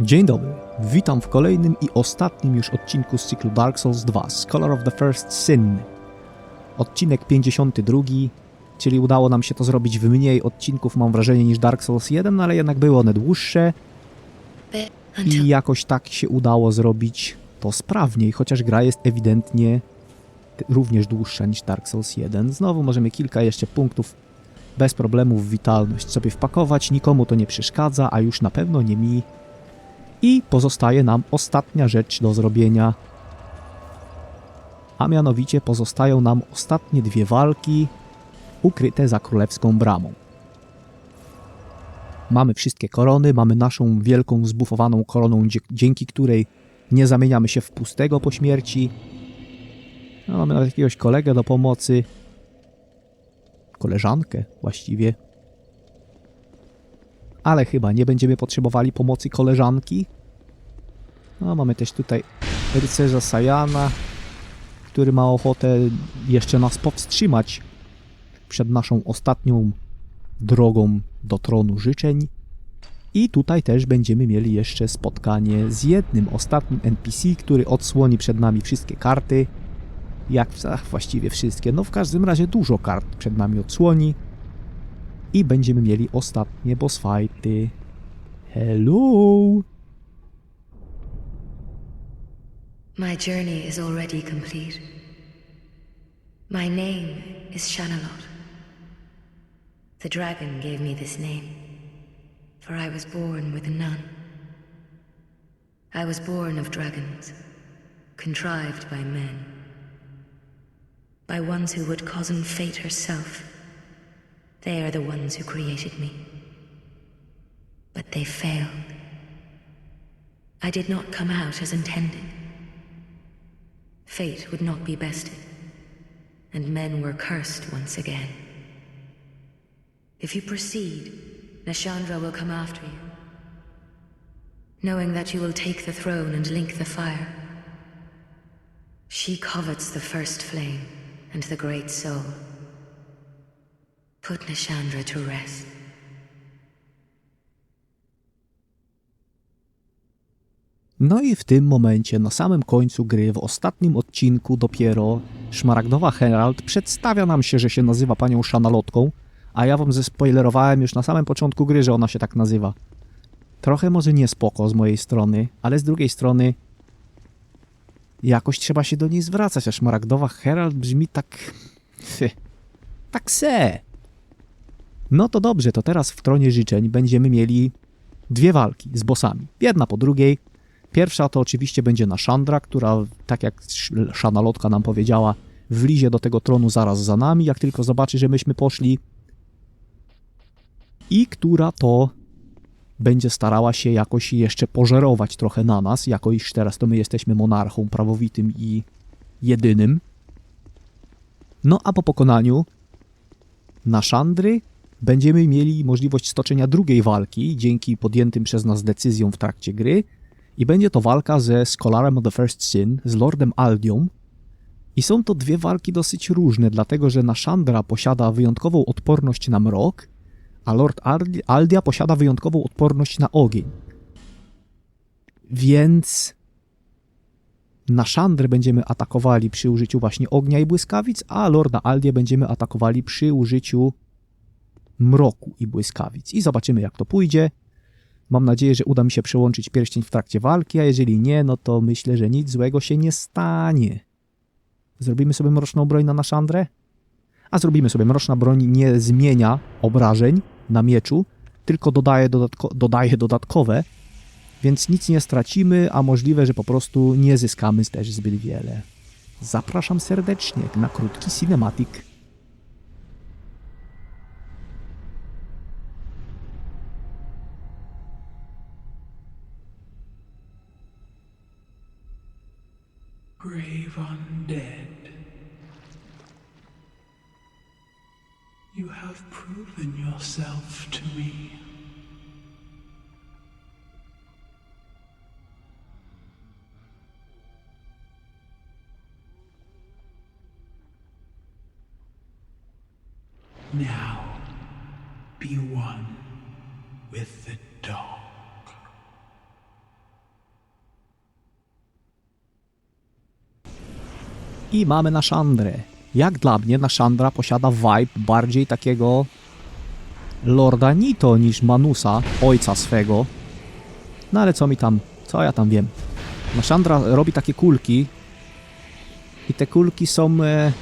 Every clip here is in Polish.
Dzień dobry, witam w kolejnym i ostatnim już odcinku z cyklu Dark Souls 2, Scholar of the First Sin. Odcinek 52, czyli udało nam się to zrobić w mniej odcinków, mam wrażenie, niż Dark Souls 1, ale jednak były one dłuższe i jakoś tak się udało zrobić to sprawniej, chociaż gra jest ewidentnie również dłuższa niż Dark Souls 1. Znowu możemy kilka jeszcze punktów bez problemów witalność sobie wpakować, nikomu to nie przeszkadza, a już na pewno nie mi. I pozostaje nam ostatnia rzecz do zrobienia. A mianowicie pozostają nam ostatnie dwie walki ukryte za królewską bramą. Mamy wszystkie korony, mamy naszą wielką zbufowaną koroną, dzięki której nie zamieniamy się w pustego po śmierci. No, mamy nawet jakiegoś kolegę do pomocy. Koleżankę właściwie. Ale chyba nie będziemy potrzebowali pomocy koleżanki. No, mamy też tutaj rycerza Sajana, który ma ochotę jeszcze nas powstrzymać przed naszą ostatnią drogą do tronu życzeń. I tutaj też będziemy mieli jeszcze spotkanie z jednym ostatnim NPC, który odsłoni przed nami wszystkie karty. Jak ach, właściwie wszystkie, no w każdym razie dużo kart przed nami odsłoni. I będziemy mieli ostatnie boss fighty. Hello! My journey is already complete. My name is Shanalot. The dragon gave me this name, for I was born with none. I was born of dragons, contrived by men, by ones who would cozen fate herself. They are the ones who created me. But they failed. I did not come out as intended. Fate would not be bested, and men were cursed once again. If you proceed, Nashandra will come after you, knowing that you will take the throne and link the fire. She covets the first flame and the great soul. Put Nashandra to rest. No i w tym momencie, na samym końcu gry, w ostatnim odcinku dopiero Szmaragdowa Herald przedstawia nam się, że się nazywa panią Szanalotką, a ja wam zespoilerowałem już na samym początku gry, że ona się tak nazywa. Trochę może nie spoko z mojej strony, ale z drugiej strony jakoś trzeba się do niej zwracać, a Szmaragdowa Herald brzmi tak... tak se. No to dobrze, to teraz w Tronie Życzeń będziemy mieli dwie walki z bossami. Jedna po drugiej. Pierwsza to oczywiście będzie Nashandra, która, tak jak Sz- Szanalotka nam powiedziała, wlizie do tego tronu zaraz za nami, jak tylko zobaczy, że myśmy poszli. I która to będzie starała się jakoś jeszcze pożerować trochę na nas, jako iż teraz to my jesteśmy monarchą prawowitym i jedynym. No a po pokonaniu Nashandry będziemy mieli możliwość stoczenia drugiej walki dzięki podjętym przez nas decyzjom w trakcie gry i będzie to walka ze Scholarem of the First Sin, z Lordem Aldią. I są to dwie walki dosyć różne, dlatego że Nashandra posiada wyjątkową odporność na mrok, a Lord Aldi- Aldia posiada wyjątkową odporność na ogień. Więc Nashandrę będziemy atakowali przy użyciu właśnie ognia i błyskawic, a Lorda Aldię będziemy atakowali przy użyciu mroku i błyskawic. I zobaczymy, jak to pójdzie. Mam nadzieję, że uda mi się przełączyć pierścień w trakcie walki, a jeżeli nie, no to myślę, że nic złego się nie stanie. Zrobimy sobie mroczną broń na Naszandrę? A zrobimy sobie. Mroczna broń nie zmienia obrażeń na mieczu, tylko dodaje, dodatko dodaje dodatkowe, więc nic nie stracimy, a możliwe, że po prostu nie zyskamy też zbyt wiele. Zapraszam serdecznie na krótki cinematic. Undead. You have proven yourself to me. Now, be one with the dark. I mamy Naszandrę. Jak dla mnie Naszandra posiada vibe bardziej takiego Lorda Nito niż Manusa, ojca swego. No ale co mi tam, co ja tam wiem. Naszandra robi takie kulki i te kulki są e,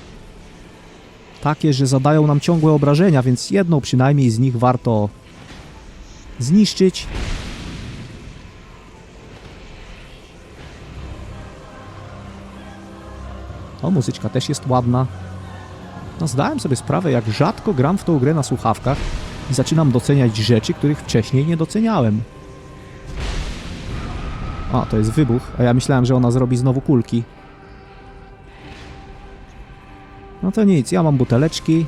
takie, że zadają nam ciągłe obrażenia, więc jedną przynajmniej z nich warto zniszczyć. O, muzyczka też jest ładna. No, zdałem sobie sprawę, jak rzadko gram w tą grę na słuchawkach i zaczynam doceniać rzeczy, których wcześniej nie doceniałem. A, to jest wybuch, a ja myślałem, że ona zrobi znowu kulki. No to nic, ja mam buteleczki.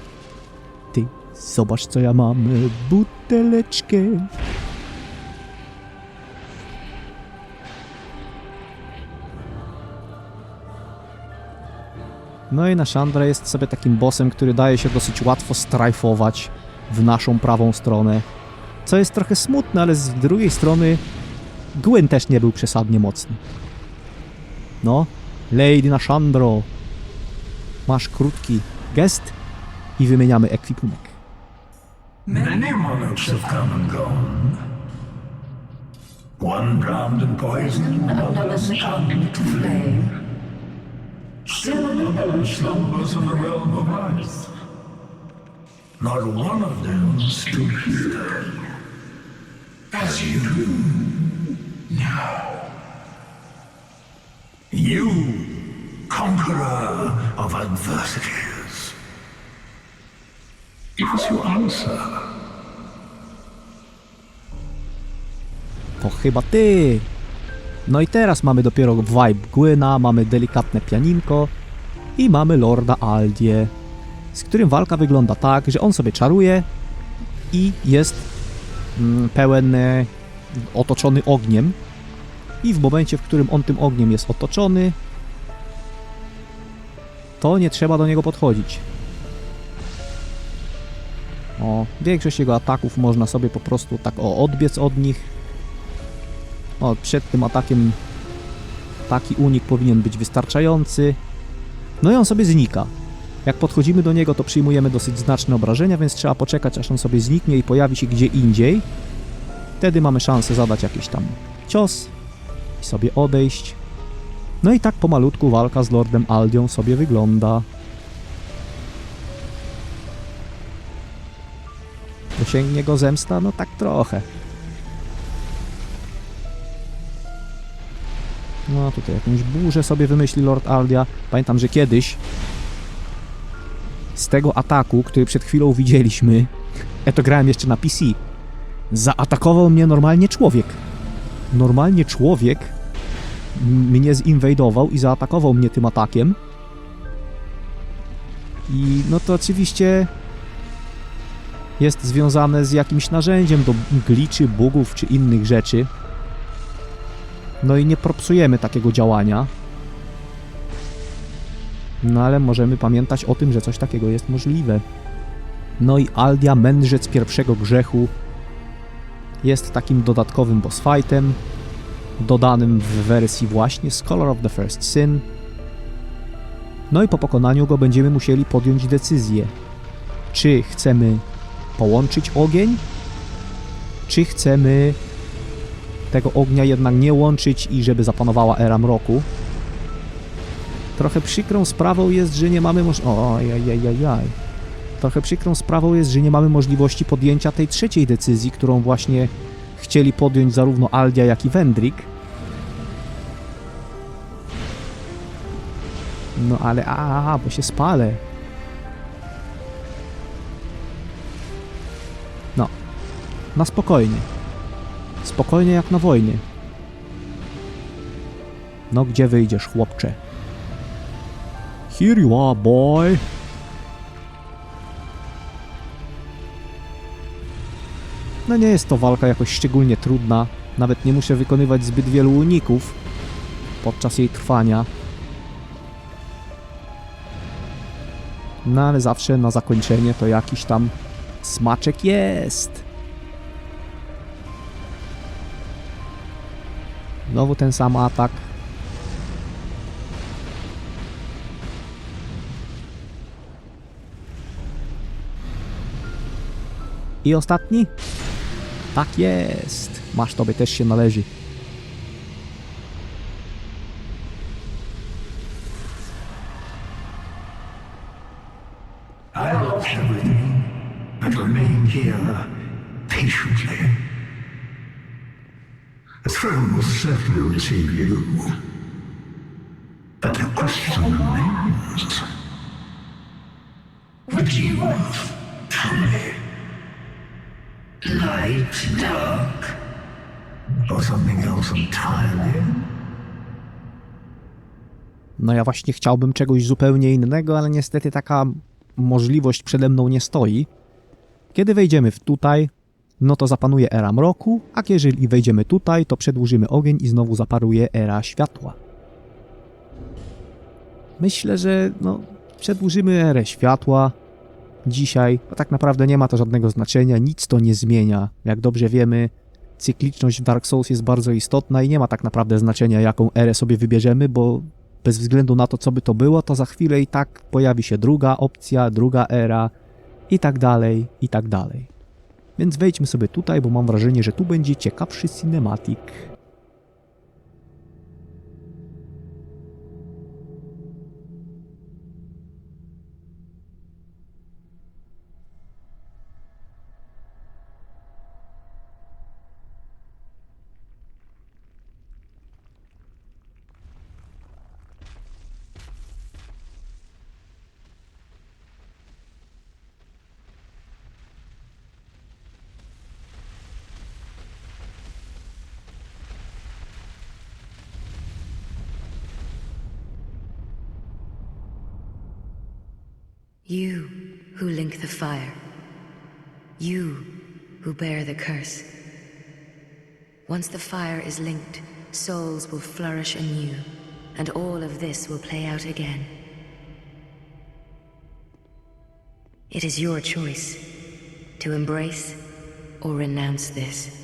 Ty, zobacz co ja mam, buteleczkę. No i nasz Andra jest sobie takim bossem, który daje się dosyć łatwo strajfować w naszą prawą stronę. Co jest trochę smutne, ale z drugiej strony Gwyn też nie był przesadnie mocny. No, Lady Nashandro, masz krótki gest i wymieniamy ekwipunek. Many monarchs have come and gone. One drowned in poison, another succumbed to flame. Still another slumbers in the realm of ice. Not one of them stood here as you do now. You, conqueror of adversities. Give us your answer. Ty. No i teraz mamy dopiero vibe Gwyna, mamy delikatne pianinko i mamy Lorda Aldie, z którym walka wygląda tak, że on sobie czaruje i jest mm, pełen e, otoczony ogniem i w momencie, w którym on tym ogniem jest otoczony, to nie trzeba do niego podchodzić. O, większość jego ataków można sobie po prostu tak o odbiec od nich. O, przed tym atakiem taki unik powinien być wystarczający. No i on sobie znika. Jak podchodzimy do niego, to przyjmujemy dosyć znaczne obrażenia, więc trzeba poczekać, aż on sobie zniknie i pojawi się gdzie indziej. Wtedy mamy szansę zadać jakiś tam cios i sobie odejść. No i tak pomalutku walka z Lordem Aldią sobie wygląda. Dosięgnie go zemsta? No tak trochę. No tutaj jakąś burzę sobie wymyśli Lord Aldia. Pamiętam, że kiedyś z tego ataku, który przed chwilą widzieliśmy, ja to grałem jeszcze na PC, zaatakował mnie normalnie człowiek. Normalnie człowiek mnie zinwajdował i zaatakował mnie tym atakiem. I no to oczywiście jest związane z jakimś narzędziem do gliczy, bugów czy innych rzeczy. No i nie propsujemy takiego działania. No ale możemy pamiętać o tym, że coś takiego jest możliwe. No i Aldia, mędrzec pierwszego grzechu, jest takim dodatkowym boss fightem, dodanym w wersji właśnie Scholar of the First Sin. No i po pokonaniu go będziemy musieli podjąć decyzję, czy chcemy połączyć ogień, czy chcemy tego ognia jednak nie łączyć i żeby zapanowała era mroku. Trochę przykrą sprawą jest, że nie mamy moż... O, jaj, Trochę przykrą sprawą jest, że nie mamy możliwości podjęcia tej trzeciej decyzji, którą właśnie chcieli podjąć zarówno Aldia, jak i Wendrik. No ale a, bo się spalę. No. Na spokojnie. Spokojnie jak na wojnie. No gdzie wyjdziesz, chłopcze? Here you are, boy. No nie jest to walka jakoś szczególnie trudna. Nawet nie muszę wykonywać zbyt wielu uników podczas jej trwania. No ale zawsze na zakończenie to jakiś tam smaczek jest. Znowu ten sam atak. I ostatni? Tak jest. Masz tobie też się należy. Certainly receive you. But the question remains. Would you truly light, dark, or something else entirely? No ja właśnie chciałbym czegoś zupełnie innego, ale niestety taka możliwość przede mną nie stoi. Kiedy wejdziemy w tutaj, no to zapanuje era mroku, a jeżeli wejdziemy tutaj, to przedłużymy ogień i znowu zaparuje era światła. Myślę, że no, przedłużymy erę światła dzisiaj, a tak naprawdę nie ma to żadnego znaczenia, nic to nie zmienia. Jak dobrze wiemy, cykliczność w Dark Souls jest bardzo istotna i nie ma tak naprawdę znaczenia, jaką erę sobie wybierzemy, bo bez względu na to, co by to było, to za chwilę i tak pojawi się druga opcja, druga era i tak dalej, i tak dalej. Więc wejdźmy sobie tutaj, bo mam wrażenie, że tu będzie ciekawszy cinematic. You who link the fire. You who bear the curse. Once the fire is linked, souls will flourish anew, and all of this will play out again. It is your choice to embrace or renounce this.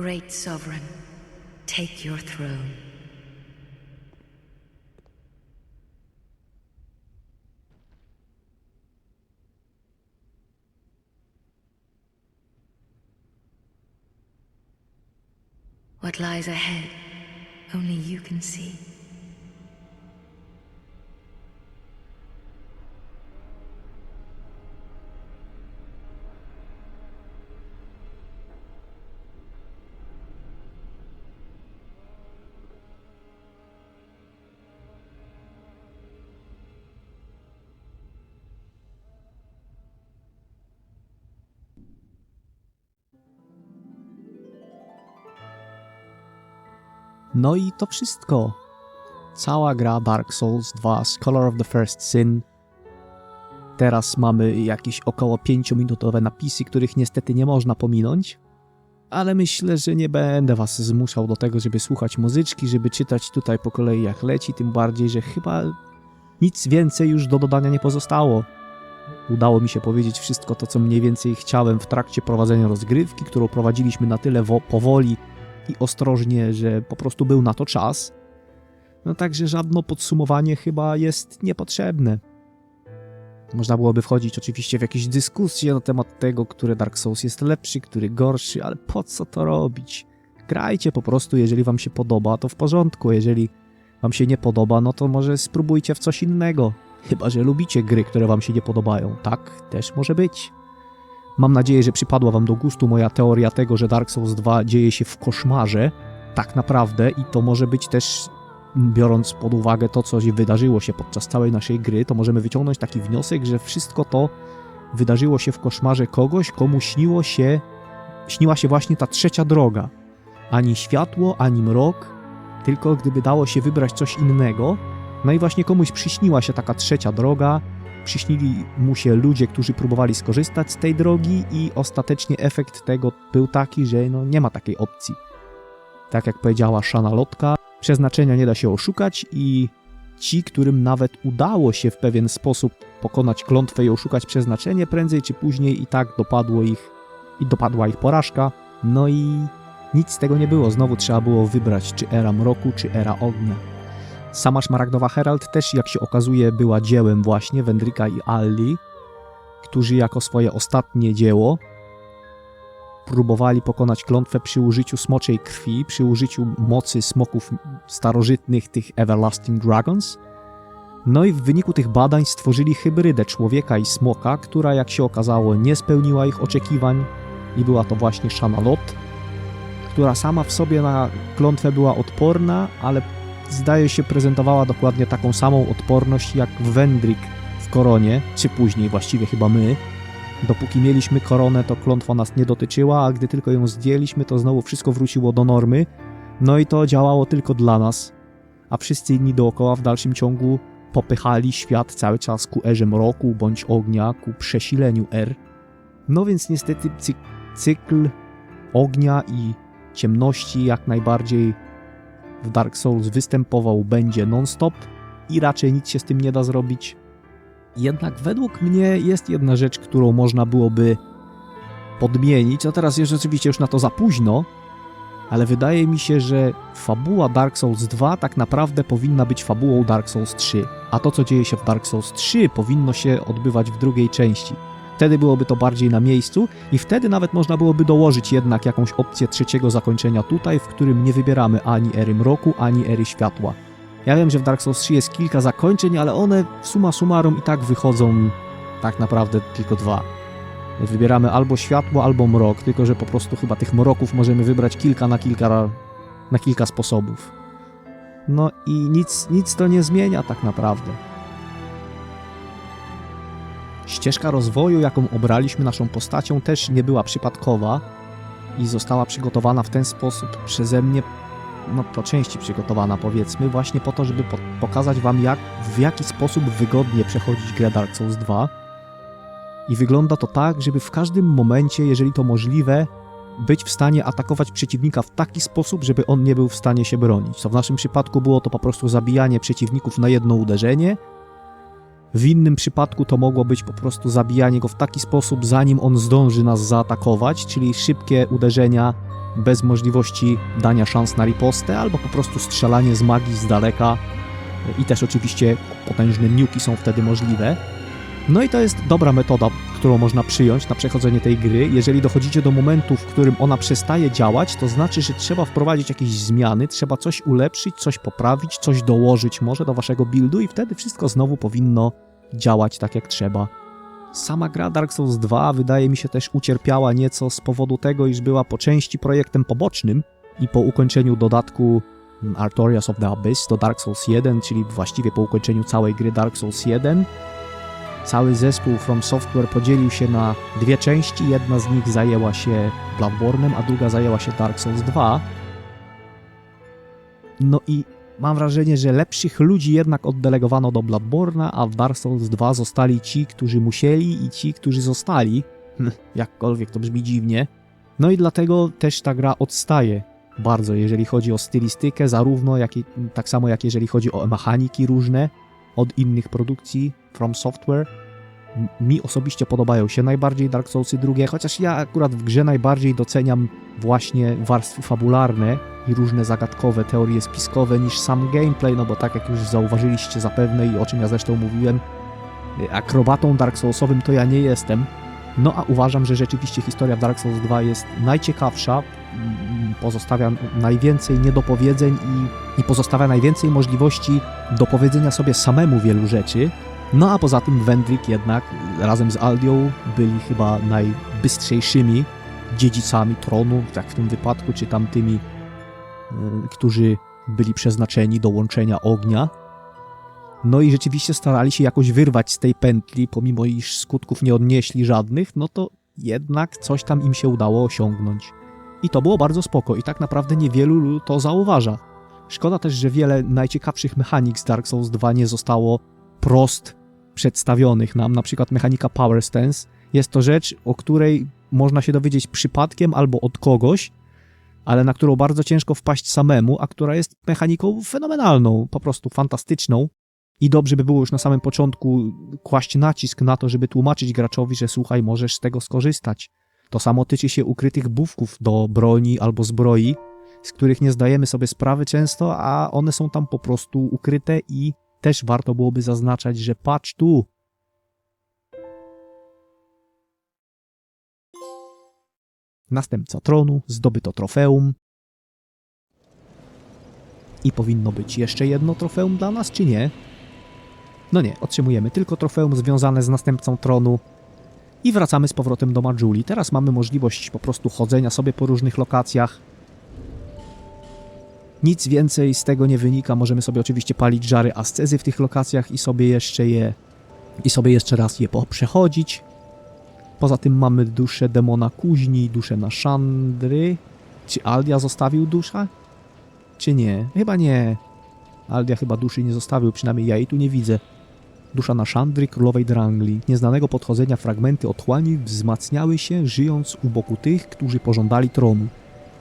Great sovereign, take your throne. What lies ahead, only you can see. No i to wszystko. Cała gra Dark Souls 2 Scholar of the First Sin. Teraz mamy jakieś około 5-minutowe napisy, których niestety nie można pominąć. Ale myślę, że nie będę was zmuszał do tego, żeby słuchać muzyczki, żeby czytać tutaj po kolei jak leci, tym bardziej, że chyba nic więcej już do dodania nie pozostało. Udało mi się powiedzieć wszystko to, co mniej więcej chciałem w trakcie prowadzenia rozgrywki, którą prowadziliśmy na tyle wo- powoli, i ostrożnie, że po prostu był na to czas. No także żadne podsumowanie chyba jest niepotrzebne. Można byłoby wchodzić oczywiście w jakieś dyskusje na temat tego, który Dark Souls jest lepszy, który gorszy, ale po co to robić? Grajcie po prostu, jeżeli wam się podoba, to w porządku, jeżeli wam się nie podoba, no to może spróbujcie w coś innego. Chyba, że lubicie gry, które wam się nie podobają. Tak też może być. Mam nadzieję, że przypadła Wam do gustu moja teoria tego, że Dark Souls 2 dzieje się w koszmarze, tak naprawdę, i to może być też, biorąc pod uwagę to, co wydarzyło się podczas całej naszej gry, to możemy wyciągnąć taki wniosek, że wszystko to wydarzyło się w koszmarze kogoś, komu śniło się, śniła się właśnie ta trzecia droga. Ani światło, ani mrok, tylko gdyby dało się wybrać coś innego, no i właśnie komuś przyśniła się taka trzecia droga, przyśnili mu się ludzie, którzy próbowali skorzystać z tej drogi i ostatecznie efekt tego był taki, że no nie ma takiej opcji. Tak jak powiedziała Shana Lotka, przeznaczenia nie da się oszukać i ci, którym nawet udało się w pewien sposób pokonać klątwę i oszukać przeznaczenie, prędzej czy później i tak dopadło ich i dopadła ich porażka. No i nic z tego nie było. Znowu trzeba było wybrać, czy era mroku, czy era ognia. Sama Szmaragdowa Herald też, jak się okazuje, była dziełem właśnie Wendrika i Alli, którzy jako swoje ostatnie dzieło próbowali pokonać klątwę przy użyciu smoczej krwi, przy użyciu mocy smoków starożytnych, tych Everlasting Dragons. No i w wyniku tych badań stworzyli hybrydę człowieka i smoka, która jak się okazało nie spełniła ich oczekiwań i była to właśnie Shanalot, która sama w sobie na klątwę była odporna, ale zdaje się prezentowała dokładnie taką samą odporność jak Wendrik w koronie, czy później właściwie chyba my. Dopóki mieliśmy koronę, to klątwa nas nie dotyczyła, a gdy tylko ją zdjęliśmy, to znowu wszystko wróciło do normy. No i to działało tylko dla nas, a wszyscy inni dookoła w dalszym ciągu popychali świat cały czas ku erze mroku bądź ognia, ku przesileniu er. No więc niestety cy cykl ognia i ciemności jak najbardziej w Dark Souls występował będzie non-stop i raczej nic się z tym nie da zrobić. Jednak według mnie jest jedna rzecz, którą można byłoby podmienić. No teraz jest rzeczywiście już na to za późno, ale wydaje mi się, że fabuła Dark Souls 2 tak naprawdę powinna być fabułą Dark Souls 3, a to co dzieje się w Dark Souls 3 powinno się odbywać w drugiej części. Wtedy byłoby to bardziej na miejscu i wtedy nawet można byłoby dołożyć jednak jakąś opcję trzeciego zakończenia tutaj, w którym nie wybieramy ani ery mroku, ani ery światła. Ja wiem, że w Dark Souls 3 jest kilka zakończeń, ale one summa summarum i tak wychodzą tak naprawdę tylko dwa. Wybieramy albo światło, albo mrok, tylko że po prostu chyba tych mroków możemy wybrać kilka na kilka, na kilka sposobów. No i nic, nic to nie zmienia tak naprawdę. Ścieżka rozwoju, jaką obraliśmy naszą postacią, też nie była przypadkowa i została przygotowana w ten sposób przeze mnie, no po części przygotowana powiedzmy, właśnie po to, żeby po pokazać wam jak, w jaki sposób wygodnie przechodzić grę Dark Souls 2. I wygląda to tak, żeby w każdym momencie, jeżeli to możliwe, być w stanie atakować przeciwnika w taki sposób, żeby on nie był w stanie się bronić. Co w naszym przypadku było to po prostu zabijanie przeciwników na jedno uderzenie, w innym przypadku to mogło być po prostu zabijanie go w taki sposób, zanim on zdąży nas zaatakować, czyli szybkie uderzenia bez możliwości dania szans na ripostę, albo po prostu strzelanie z magii z daleka. I też oczywiście potężne niuki są wtedy możliwe. No i to jest dobra metoda, którą można przyjąć na przechodzenie tej gry. Jeżeli dochodzicie do momentu, w którym ona przestaje działać, to znaczy, że trzeba wprowadzić jakieś zmiany, trzeba coś ulepszyć, coś poprawić, coś dołożyć może do waszego buildu i wtedy wszystko znowu powinno działać tak jak trzeba. Sama gra Dark Souls 2 wydaje mi się też ucierpiała nieco z powodu tego, iż była po części projektem pobocznym i po ukończeniu dodatku Artorias of the Abyss do Dark Souls 1, czyli właściwie po ukończeniu całej gry Dark Souls 1, Cały zespół From Software podzielił się na dwie części. Jedna z nich zajęła się Bloodborne'em, a druga zajęła się Dark Souls 2. No i mam wrażenie, że lepszych ludzi jednak oddelegowano do Bloodborne'a, a w Dark Souls 2 zostali ci, którzy musieli i ci, którzy zostali. Jakkolwiek to brzmi dziwnie. No i dlatego też ta gra odstaje bardzo, jeżeli chodzi o stylistykę, zarówno jak i, tak samo jak jeżeli chodzi o mechaniki różne od innych produkcji From Software. Mi osobiście podobają się najbardziej Dark Soulsy drugie, chociaż ja akurat w grze najbardziej doceniam właśnie warstwy fabularne i różne zagadkowe teorie spiskowe niż sam gameplay, no bo tak jak już zauważyliście zapewne i o czym ja zresztą mówiłem, y, akrobatą Dark Soulsowym to ja nie jestem. No a uważam, że rzeczywiście historia w Dark Souls 2 jest najciekawsza, pozostawia najwięcej niedopowiedzeń i, i pozostawia najwięcej możliwości dopowiedzenia sobie samemu wielu rzeczy. No a poza tym Wendrik jednak razem z Aldią byli chyba najbystrzejszymi dziedzicami tronu, tak w tym wypadku, czy tamtymi, y, którzy byli przeznaczeni do łączenia ognia. No i rzeczywiście starali się jakoś wyrwać z tej pętli, pomimo iż skutków nie odnieśli żadnych, no to jednak coś tam im się udało osiągnąć. I to było bardzo spoko i tak naprawdę niewielu to zauważa. Szkoda też, że wiele najciekawszych mechanik z Dark Souls 2 nie zostało prost przedstawionych nam, na przykład mechanika Power Stance, jest to rzecz, o której można się dowiedzieć przypadkiem albo od kogoś, ale na którą bardzo ciężko wpaść samemu, a która jest mechaniką fenomenalną, po prostu fantastyczną. I dobrze by było już na samym początku kłaść nacisk na to, żeby tłumaczyć graczowi, że słuchaj, możesz z tego skorzystać. To samo tyczy się ukrytych bufków do broni albo zbroi, z których nie zdajemy sobie sprawy często, a one są tam po prostu ukryte i też warto byłoby zaznaczać, że patrz tu. Następca tronu, zdobyto trofeum. I powinno być jeszcze jedno trofeum dla nas, czy nie? No nie, otrzymujemy tylko trofeum związane z następcą tronu i wracamy z powrotem do Majuli. Teraz mamy możliwość po prostu chodzenia sobie po różnych lokacjach. Nic więcej z tego nie wynika. Możemy sobie oczywiście palić żary ascezy w tych lokacjach i sobie jeszcze je i sobie jeszcze raz je przechodzić. Poza tym mamy duszę demona kuźni, duszę na Szandry. Czy Aldia zostawił dusza? Czy nie? Chyba nie. Aldia chyba duszy nie zostawił, przynajmniej ja jej tu nie widzę. Dusza na Szandry królowej Drangli. Nieznanego podchodzenia fragmenty otchłani wzmacniały się, żyjąc u boku tych, którzy pożądali tronu.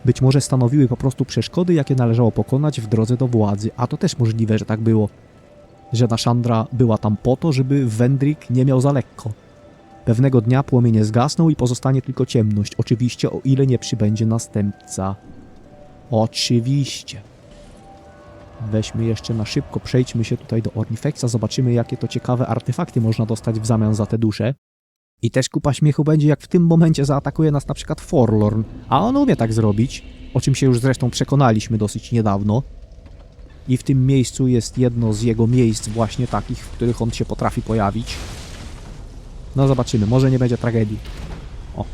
Być może stanowiły po prostu przeszkody, jakie należało pokonać w drodze do władzy, a to też możliwe, że tak było. Że Naszandra była tam po to, żeby Wendrik nie miał za lekko. Pewnego dnia płomienie zgasną i pozostanie tylko ciemność, oczywiście o ile nie przybędzie następca. Oczywiście. Weźmy jeszcze na szybko, przejdźmy się tutaj do Ornifexa, zobaczymy jakie to ciekawe artefakty można dostać w zamian za te dusze. I też kupa śmiechu będzie, jak w tym momencie zaatakuje nas na przykład Forlorn, a on umie tak zrobić, o czym się już zresztą przekonaliśmy dosyć niedawno. I w tym miejscu jest jedno z jego miejsc właśnie takich, w których on się potrafi pojawić. No zobaczymy, może nie będzie tragedii. O.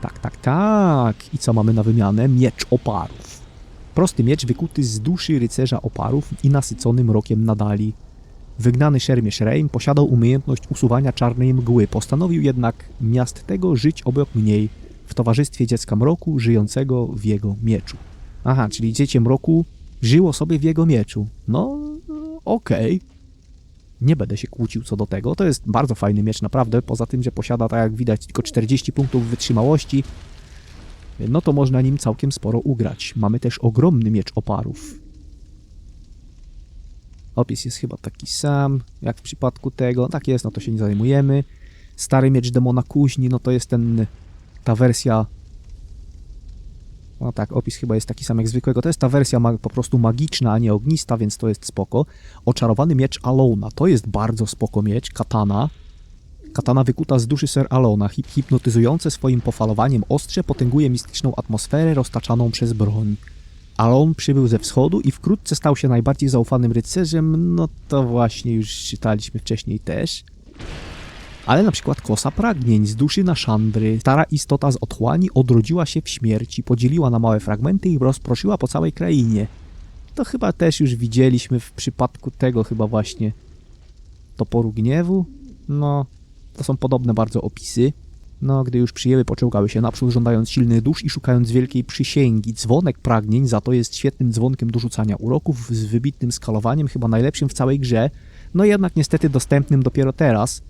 Tak, tak, tak. I co mamy na wymianę? Miecz oparów. Prosty miecz wykuty z duszy rycerza oparów i nasycony mrokiem nadali. Wygnany szermierz Reim posiadał umiejętność usuwania czarnej mgły, postanowił jednak miast tego żyć obok mniej, w towarzystwie dziecka mroku żyjącego w jego mieczu. Aha, czyli dziecię mroku żyło sobie w jego mieczu. No, okej. Nie będę się kłócił co do tego. To jest bardzo fajny miecz, naprawdę. Poza tym, że posiada, tak jak widać, tylko 40 punktów wytrzymałości, no to można nim całkiem sporo ugrać. Mamy też ogromny miecz oparów. Opis jest chyba taki sam, jak w przypadku tego. Tak jest, no to się nie zajmujemy. Stary miecz demona kuźni, no to jest ten, ta wersja... No tak, opis chyba jest taki sam jak zwykłego. To jest ta wersja po prostu magiczna, a nie ognista, więc to jest spoko. Oczarowany miecz Alona, to jest bardzo spoko miecz, katana. Katana wykuta z duszy Sir Alona, hip hipnotyzujące swoim pofalowaniem ostrze potęguje mistyczną atmosferę roztaczaną przez broń. Alon przybył ze wschodu i wkrótce stał się najbardziej zaufanym rycerzem, no to właśnie już czytaliśmy wcześniej też. Ale na przykład kosa pragnień z duszy na szandry, stara istota z otchłani odrodziła się w śmierci, podzieliła na małe fragmenty i rozproszyła po całej krainie. To chyba też już widzieliśmy w przypadku tego chyba właśnie toporu gniewu. No, to są podobne bardzo opisy. No, gdy już przyjęły, poczołgały się naprzód, żądając silnych dusz i szukając wielkiej przysięgi. Dzwonek pragnień za to jest świetnym dzwonkiem do rzucania uroków z wybitnym skalowaniem, chyba najlepszym w całej grze. No jednak niestety dostępnym dopiero teraz.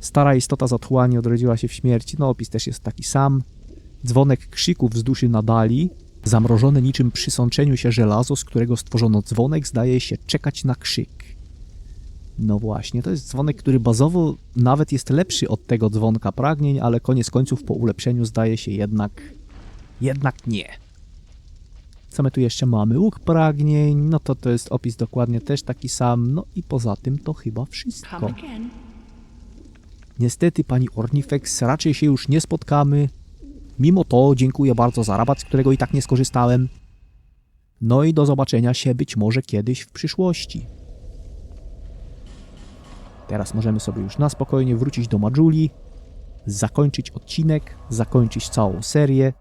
Stara istota z otchłani odrodziła się w śmierci, no opis też jest taki sam. Dzwonek krzyków z duszy nadali, zamrożone niczym przy sączeniu się żelazo, z którego stworzono dzwonek, zdaje się czekać na krzyk. No właśnie, to jest dzwonek, który bazowo nawet jest lepszy od tego dzwonka pragnień, ale koniec końców po ulepszeniu zdaje się jednak... jednak nie. Co my tu jeszcze mamy? Łuk pragnień, no to to jest opis dokładnie też taki sam, no i poza tym to chyba wszystko. Niestety, pani Ornifex, raczej się już nie spotkamy. Mimo to dziękuję bardzo za rabat, z którego i tak nie skorzystałem. No i do zobaczenia się być może kiedyś w przyszłości. Teraz możemy sobie już na spokojnie wrócić do Majuli, zakończyć odcinek, zakończyć całą serię.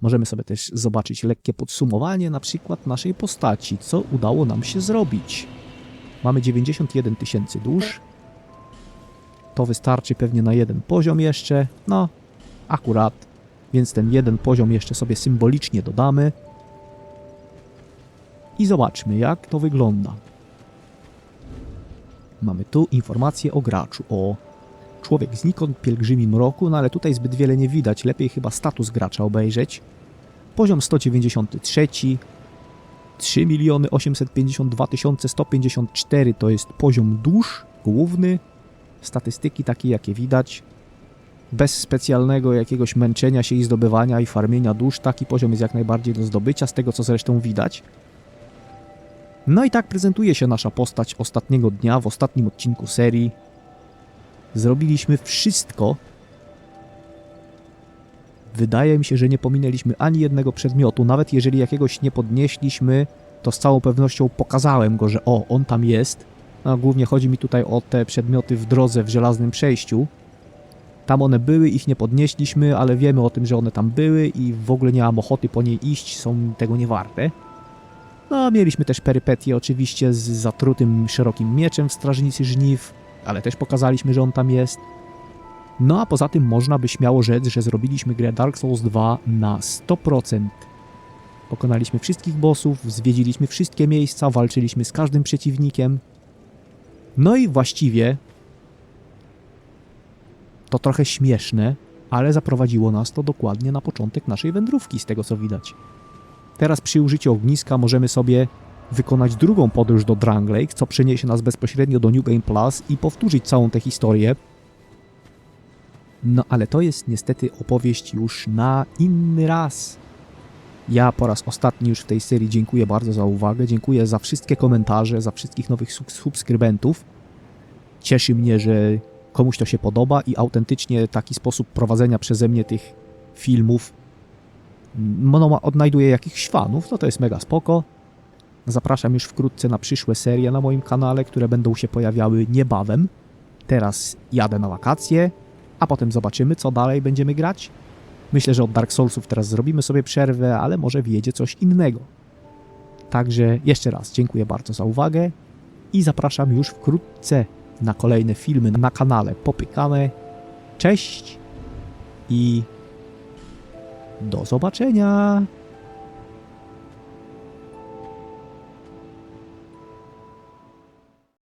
Możemy sobie też zobaczyć lekkie podsumowanie na przykład naszej postaci, co udało nam się zrobić. Mamy 91 tysięcy dusz, to wystarczy pewnie na jeden poziom jeszcze. No, akurat. Więc ten jeden poziom jeszcze sobie symbolicznie dodamy. I zobaczmy, jak to wygląda. Mamy tu informację o graczu. O, człowiek znikąd pielgrzymi mroku, no ale tutaj zbyt wiele nie widać. Lepiej chyba status gracza obejrzeć. Poziom 193. 3 miliony 852 154 to jest poziom dusz główny. Statystyki takie, jakie widać. Bez specjalnego jakiegoś męczenia się i zdobywania i farmienia dusz, taki poziom jest jak najbardziej do zdobycia, z tego co zresztą widać. No i tak prezentuje się nasza postać ostatniego dnia w ostatnim odcinku serii. Zrobiliśmy wszystko. Wydaje mi się, że nie pominęliśmy ani jednego przedmiotu, nawet jeżeli jakiegoś nie podnieśliśmy, to z całą pewnością pokazałem go, że o, on tam jest. A głównie chodzi mi tutaj o te przedmioty w drodze w żelaznym przejściu. Tam one były, ich nie podnieśliśmy, ale wiemy o tym, że one tam były i w ogóle nie mam ochoty po niej iść, są tego nie warte. No, mieliśmy też perypetie oczywiście z zatrutym szerokim mieczem w Strażnicy Żniw, ale też pokazaliśmy, że on tam jest. No a poza tym można by śmiało rzec, że zrobiliśmy grę Dark Souls 2 na 100%. Pokonaliśmy wszystkich bossów, zwiedziliśmy wszystkie miejsca, walczyliśmy z każdym przeciwnikiem. No i właściwie to trochę śmieszne, ale zaprowadziło nas to dokładnie na początek naszej wędrówki, z tego co widać. Teraz przy użyciu ogniska możemy sobie wykonać drugą podróż do Dranglake, co przeniesie nas bezpośrednio do New Game Plus i powtórzyć całą tę historię. No ale to jest niestety opowieść już na inny raz. Ja po raz ostatni już w tej serii dziękuję bardzo za uwagę, dziękuję za wszystkie komentarze, za wszystkich nowych sub- subskrybentów. Cieszy mnie, że komuś to się podoba i autentycznie taki sposób prowadzenia przeze mnie tych filmów no, ma- odnajduje jakichś fanów, no to jest mega spoko. Zapraszam już wkrótce na przyszłe serie na moim kanale, które będą się pojawiały niebawem. Teraz jadę na wakacje, a potem zobaczymy, co dalej będziemy grać. Myślę, że od Dark Soulsów teraz zrobimy sobie przerwę, ale może wyjedzie coś innego. Także jeszcze raz dziękuję bardzo za uwagę i zapraszam już wkrótce na kolejne filmy na kanale Popykane. Cześć i do zobaczenia!